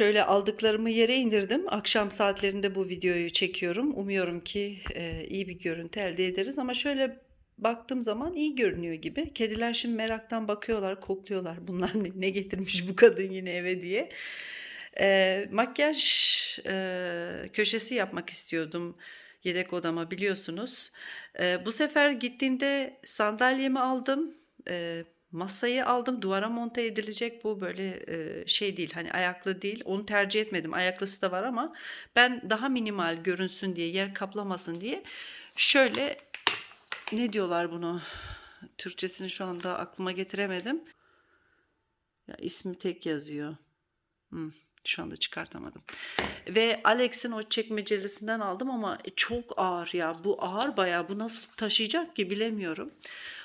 Şöyle aldıklarımı yere indirdim. Akşam saatlerinde bu videoyu çekiyorum. Umuyorum ki e, iyi bir görüntü elde ederiz. Ama şöyle baktığım zaman iyi görünüyor gibi. Kediler şimdi meraktan bakıyorlar, kokluyorlar. Bunlar ne, ne getirmiş bu kadın yine eve diye. E, makyaj e, köşesi yapmak istiyordum yedek odama biliyorsunuz. E, bu sefer gittiğimde sandalyemi aldım. E, Masayı aldım duvara monte edilecek bu böyle e, şey değil hani ayaklı değil. Onu tercih etmedim. Ayaklısı da var ama ben daha minimal görünsün diye yer kaplamasın diye şöyle ne diyorlar bunu? Türkçesini şu anda aklıma getiremedim. Ya ismi tek yazıyor. Hmm, şu anda çıkartamadım. Ve Alex'in o çekmecelisinden aldım ama çok ağır ya. Bu ağır bayağı. Bu nasıl taşıyacak ki bilemiyorum.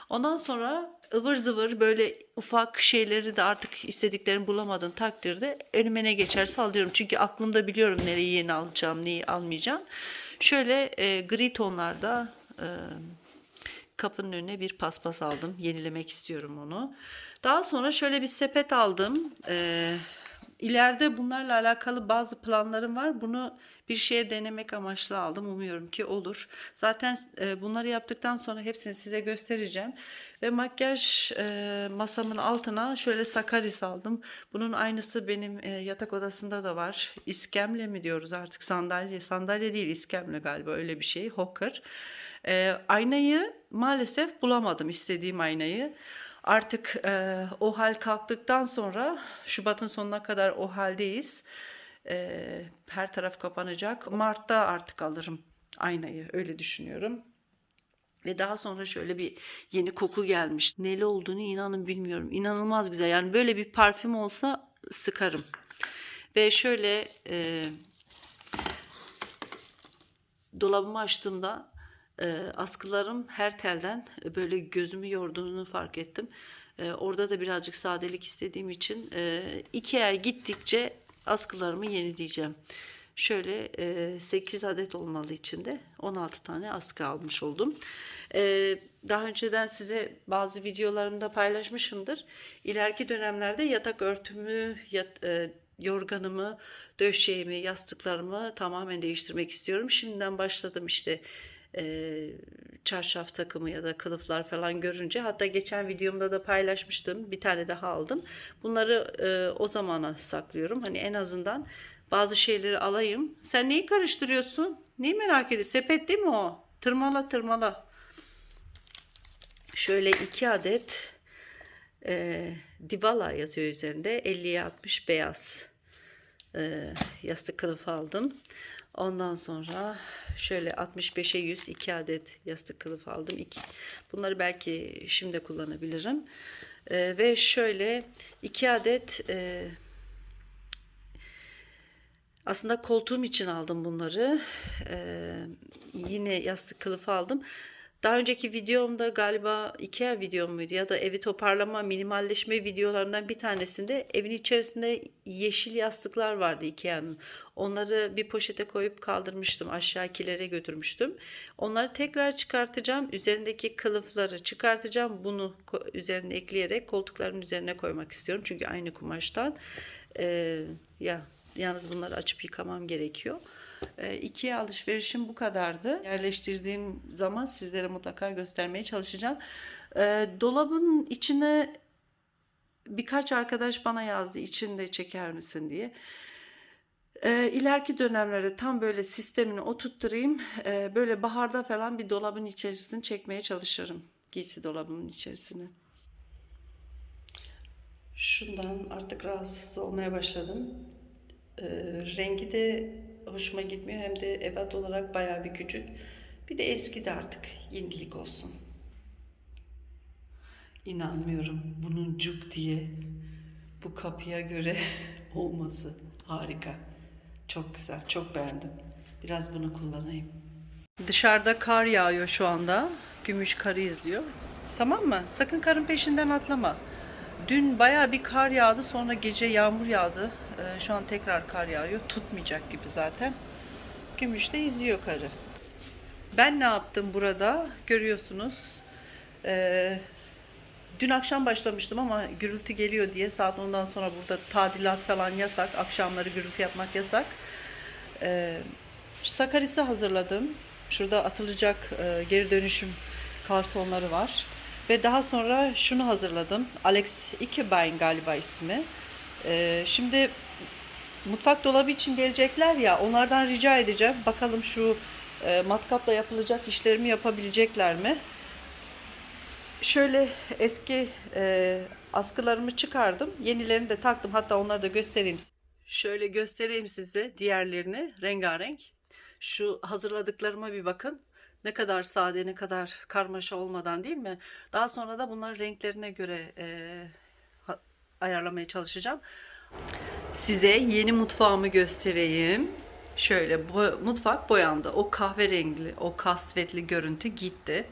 Ondan sonra ıvır zıvır böyle ufak şeyleri de artık istediklerimi bulamadığım takdirde önüme ne geçerse alıyorum. Çünkü aklımda biliyorum nereyi yeni alacağım, neyi almayacağım. Şöyle e, gri tonlarda e, kapının önüne bir paspas aldım. Yenilemek istiyorum onu. Daha sonra şöyle bir sepet aldım. E, ileride bunlarla alakalı bazı planlarım var. Bunu bir şeye denemek amaçlı aldım. Umuyorum ki olur. Zaten e, bunları yaptıktan sonra hepsini size göstereceğim. Ve makyaj e, masamın altına şöyle sakaris aldım. Bunun aynısı benim e, yatak odasında da var. İskemle mi diyoruz artık sandalye? Sandalye değil iskemle galiba öyle bir şey. Hocker. E, aynayı maalesef bulamadım istediğim aynayı. Artık e, o hal kalktıktan sonra Şubat'ın sonuna kadar o haldeyiz. E, her taraf kapanacak. Mart'ta artık alırım aynayı öyle düşünüyorum. Ve daha sonra şöyle bir yeni koku gelmiş. Neli olduğunu inanın bilmiyorum. İnanılmaz güzel. Yani böyle bir parfüm olsa sıkarım. Ve şöyle e, dolabımı açtığımda e, askılarım her telden böyle gözümü yorduğunu fark ettim. E, orada da birazcık sadelik istediğim için e, iki ay gittikçe askılarımı yenileyeceğim. Şöyle e, 8 adet olmalı içinde 16 tane askı almış oldum. E, daha önceden size bazı videolarımda paylaşmışımdır. İleriki dönemlerde yatak örtümü, yat, e, yorganımı, döşeğimi, yastıklarımı tamamen değiştirmek istiyorum. Şimdiden başladım işte e, çarşaf takımı ya da kılıflar falan görünce hatta geçen videomda da paylaşmıştım bir tane daha aldım. Bunları e, o zamana saklıyorum. Hani en azından bazı şeyleri alayım. Sen neyi karıştırıyorsun? Neyi merak ediyorsun? Sepet değil mi o? Tırmala tırmala. Şöyle iki adet e, Divala yazıyor üzerinde. 50'ye 60 beyaz e, yastık kılıfı aldım Ondan sonra şöyle 65'e 100 2 adet yastık kılıf aldım. İki. Bunları belki şimdi kullanabilirim. Ee, ve şöyle 2 adet e, aslında koltuğum için aldım bunları. Ee, yine yastık kılıfı aldım. Daha önceki videomda galiba Ikea videom muydu ya da evi toparlama, minimalleşme videolarından bir tanesinde evin içerisinde yeşil yastıklar vardı Ikea'nın. Onları bir poşete koyup kaldırmıştım. Aşağıkilere götürmüştüm. Onları tekrar çıkartacağım. Üzerindeki kılıfları çıkartacağım. Bunu üzerine ekleyerek koltukların üzerine koymak istiyorum. Çünkü aynı kumaştan. Ee, ya yalnız bunları açıp yıkamam gerekiyor. E, ikiye alışverişim bu kadardı. Yerleştirdiğim zaman sizlere mutlaka göstermeye çalışacağım. E, dolabın içine birkaç arkadaş bana yazdı içinde çeker misin diye. E, ileriki dönemlerde tam böyle sistemini oturtturayım. E, böyle baharda falan bir dolabın içerisini çekmeye çalışırım. Giysi dolabımın içerisine. Şundan artık rahatsız olmaya başladım. E, rengi de hoşuma gitmiyor hem de ebat olarak bayağı bir küçük. Bir de eski de artık yenilik olsun. İnanmıyorum bunun cuk diye bu kapıya göre olması harika. Çok güzel, çok beğendim. Biraz bunu kullanayım. Dışarıda kar yağıyor şu anda. Gümüş karı izliyor. Tamam mı? Sakın karın peşinden atlama. Dün baya bir kar yağdı sonra gece yağmur yağdı. Ee, şu an tekrar kar yağıyor. Tutmayacak gibi zaten. Gümüş de izliyor karı. Ben ne yaptım burada? Görüyorsunuz. Ee, Dün akşam başlamıştım ama gürültü geliyor diye saat ondan sonra burada tadilat falan yasak. Akşamları gürültü yapmak yasak. Ee, Sakaris'i hazırladım. Şurada atılacak e, geri dönüşüm kartonları var. Ve daha sonra şunu hazırladım. Alex Ikebein galiba ismi. Ee, şimdi mutfak dolabı için gelecekler ya onlardan rica edeceğim. Bakalım şu e, matkapla yapılacak işlerimi yapabilecekler mi? Şöyle eski e, askılarımı çıkardım. Yenilerini de taktım. Hatta onları da göstereyim. Şöyle göstereyim size diğerlerini rengarenk. Şu hazırladıklarıma bir bakın. Ne kadar sade, ne kadar karmaşa olmadan değil mi? Daha sonra da bunları renklerine göre e, ayarlamaya çalışacağım. Size yeni mutfağımı göstereyim. Şöyle bu mutfak boyandı. O kahverengili, o kasvetli görüntü gitti.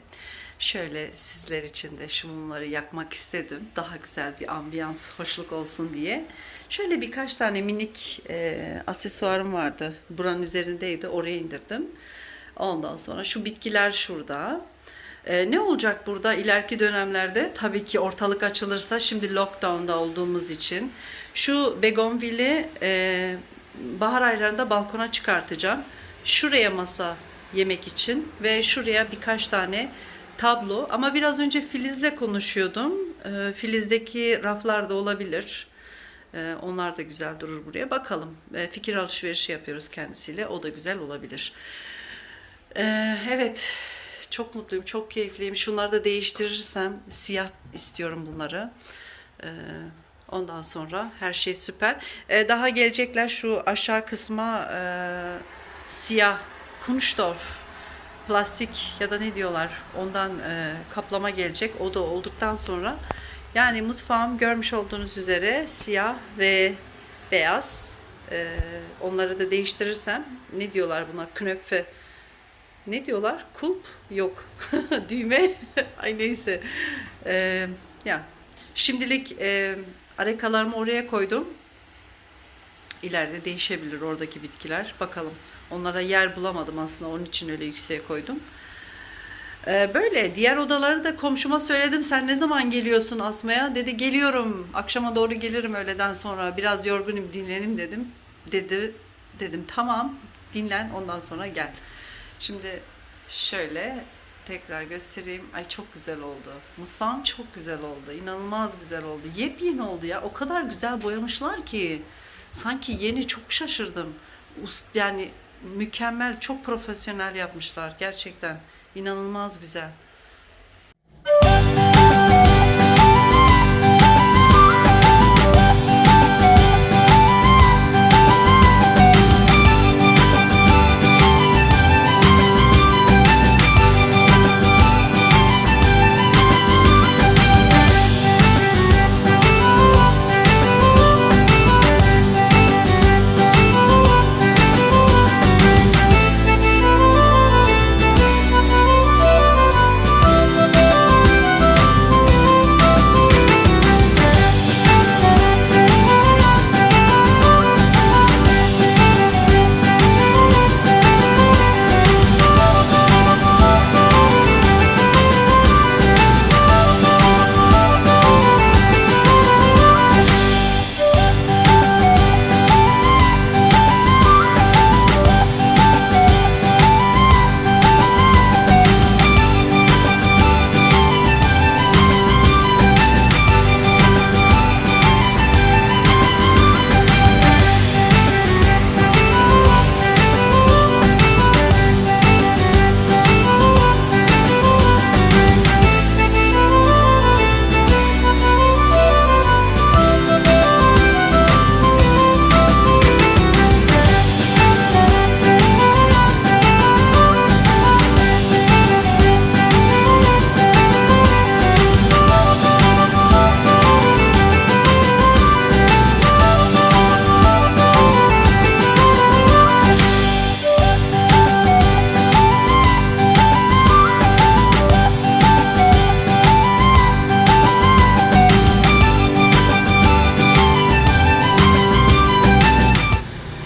Şöyle sizler için de şu mumları yakmak istedim. Daha güzel bir ambiyans, hoşluk olsun diye. Şöyle birkaç tane minik e, aksesuarım vardı. Buranın üzerindeydi. Oraya indirdim. Ondan sonra şu bitkiler şurada. E, ne olacak burada ileriki dönemlerde? Tabii ki ortalık açılırsa şimdi lockdown'da olduğumuz için şu begonvili e, bahar aylarında balkona çıkartacağım. Şuraya masa yemek için ve şuraya birkaç tane tablo. Ama biraz önce Filiz'le konuşuyordum. E, Filiz'deki raflarda olabilir. E, onlar da güzel durur buraya. Bakalım. E, fikir alışverişi yapıyoruz kendisiyle. O da güzel olabilir. Ee, evet, çok mutluyum, çok keyifliyim. Şunları da değiştirirsem siyah istiyorum bunları. Ee, ondan sonra her şey süper. Ee, daha gelecekler şu aşağı kısma e, siyah Kunststoff plastik ya da ne diyorlar ondan e, kaplama gelecek. O da olduktan sonra yani mutfağım görmüş olduğunuz üzere siyah ve beyaz. Ee, onları da değiştirirsem ne diyorlar buna? Knöpfe ne diyorlar? Kulp? Yok. Düğme? Ay neyse. Ee, ya şimdilik e, arekalarımı oraya koydum. İleride değişebilir oradaki bitkiler. Bakalım. Onlara yer bulamadım aslında. Onun için öyle yükseğe koydum. Ee, böyle. Diğer odaları da komşuma söyledim. Sen ne zaman geliyorsun asmaya? Dedi geliyorum. Akşama doğru gelirim öğleden sonra. Biraz yorgunum dinlenim dedim. Dedi. Dedim tamam. Dinlen ondan sonra gel. Şimdi şöyle tekrar göstereyim. Ay çok güzel oldu. Mutfağım çok güzel oldu. İnanılmaz güzel oldu. Yepyeni oldu ya. O kadar güzel boyamışlar ki. Sanki yeni çok şaşırdım. Ust yani mükemmel, çok profesyonel yapmışlar gerçekten. İnanılmaz güzel.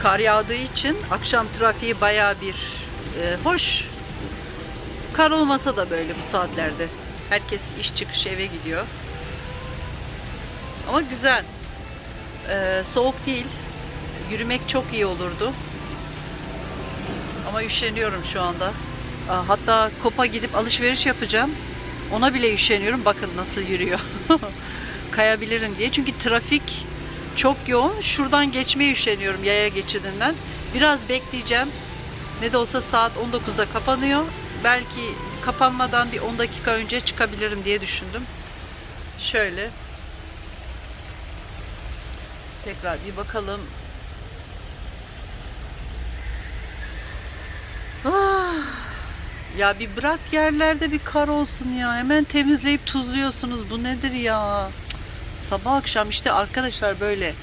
Kar yağdığı için akşam trafiği bayağı bir e, hoş. Kar olmasa da böyle bu saatlerde. Herkes iş çıkışı eve gidiyor. Ama güzel. Ee, soğuk değil. Yürümek çok iyi olurdu. Ama üşeniyorum şu anda. Aa, Hatta kopa gidip alışveriş yapacağım. Ona bile üşeniyorum. Bakın nasıl yürüyor. Kayabilirim diye. Çünkü trafik çok yoğun. Şuradan geçmeye üşeniyorum yaya geçidinden. Biraz bekleyeceğim. Ne de olsa saat 19'da kapanıyor. Belki kapanmadan bir 10 dakika önce çıkabilirim diye düşündüm. Şöyle. Tekrar bir bakalım. Ah, ya bir bırak yerlerde bir kar olsun ya. Hemen temizleyip tuzluyorsunuz. Bu nedir ya? Sabah akşam işte arkadaşlar böyle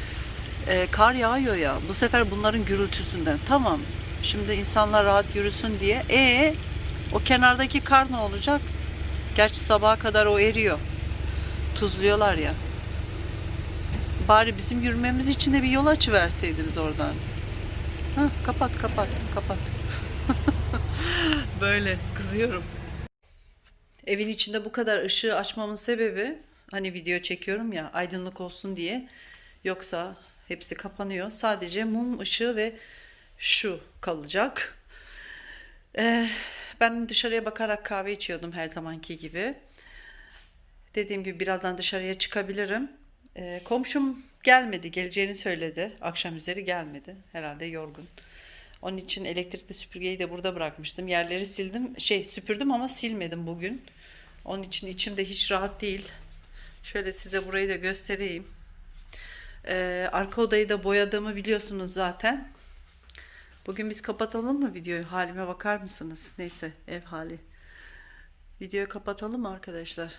e, kar yağıyor ya. Bu sefer bunların gürültüsünden. Tamam. Şimdi insanlar rahat yürüsün diye. E o kenardaki kar ne olacak? Gerçi sabaha kadar o eriyor. Tuzluyorlar ya. Bari bizim yürümemiz için de bir yol açıverseydiniz oradan. Hah, kapat kapat kapat. Böyle kızıyorum. Evin içinde bu kadar ışığı açmamın sebebi hani video çekiyorum ya aydınlık olsun diye. Yoksa hepsi kapanıyor. Sadece mum ışığı ve şu kalacak. Ee, ben dışarıya bakarak kahve içiyordum her zamanki gibi. Dediğim gibi birazdan dışarıya çıkabilirim. Ee, komşum gelmedi, geleceğini söyledi. Akşam üzeri gelmedi. Herhalde yorgun. Onun için elektrikli süpürgeyi de burada bırakmıştım. Yerleri sildim, şey süpürdüm ama silmedim bugün. Onun için içimde hiç rahat değil. Şöyle size burayı da göstereyim. Ee, arka odayı da boyadığımı biliyorsunuz zaten. Bugün biz kapatalım mı videoyu? Halime bakar mısınız? Neyse ev hali. Videoyu kapatalım mı arkadaşlar?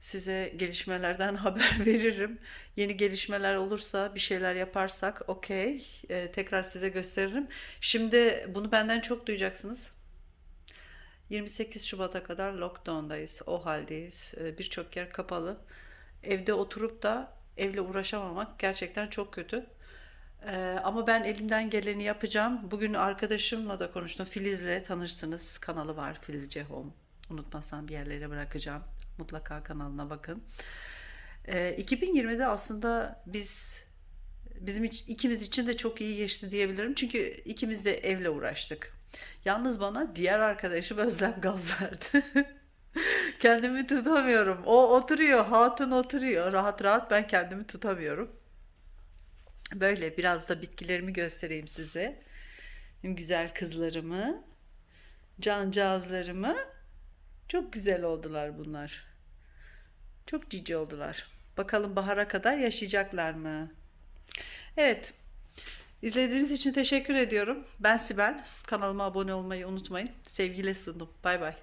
Size gelişmelerden haber veririm. Yeni gelişmeler olursa bir şeyler yaparsak okey. Ee, tekrar size gösteririm. Şimdi bunu benden çok duyacaksınız. 28 Şubat'a kadar lockdown'dayız. O haldeyiz. Ee, Birçok yer kapalı. Evde oturup da evle uğraşamamak gerçekten çok kötü. Ee, ama ben elimden geleni yapacağım. Bugün arkadaşımla da konuştum. Filiz'le tanıştınız. Kanalı var Filizce Home. Unutmasam bir yerlere bırakacağım. Mutlaka kanalına bakın. Ee, 2020'de aslında biz bizim iç- ikimiz için de çok iyi geçti diyebilirim. Çünkü ikimiz de evle uğraştık. Yalnız bana diğer arkadaşım Özlem gaz verdi. Kendimi tutamıyorum. O oturuyor, hatun oturuyor. Rahat rahat ben kendimi tutamıyorum. Böyle biraz da bitkilerimi göstereyim size. Güzel kızlarımı, cancağızlarımı. Çok güzel oldular bunlar. Çok cici oldular. Bakalım bahara kadar yaşayacaklar mı? Evet. İzlediğiniz için teşekkür ediyorum. Ben Sibel. Kanalıma abone olmayı unutmayın. Sevgiyle sundum. Bay bay.